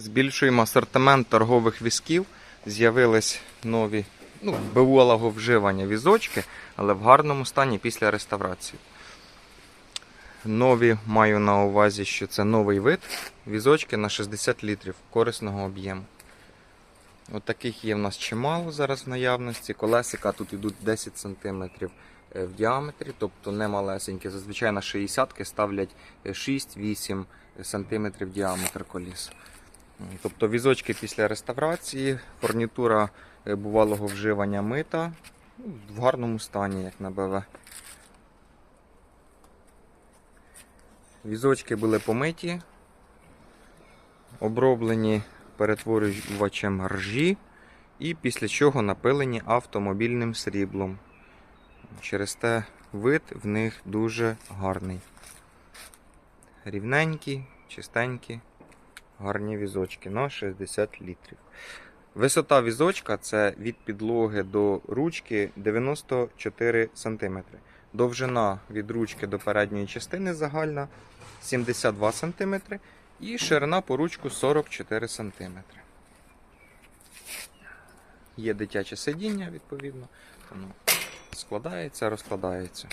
Збільшуємо асортимент торгових візків. З'явились нові ну, беуалого вживання візочки, але в гарному стані після реставрації. Нові маю на увазі, що це новий вид візочки на 60 літрів корисного об'єму. От таких є в нас чимало зараз в наявності. Колесика тут йдуть 10 см в діаметрі, тобто не малесенькі. Зазвичай на 60 ставлять е, 6-8 см діаметр коліс. Тобто візочки після реставрації, фурнітура е, бувалого вживання мита в гарному стані, як на БВ. Візочки були помиті, оброблені перетворювачем ржі і після чого напилені автомобільним сріблом. Через те вид в них дуже гарний. Рівненькі, чистенькі, гарні візочки на 60 літрів. Висота візочка це від підлоги до ручки 94 см. Довжина від ручки до передньої частини загальна 72 см і ширина по ручку 44 см. Є дитяче сидіння, відповідно. Воно складається, розкладається.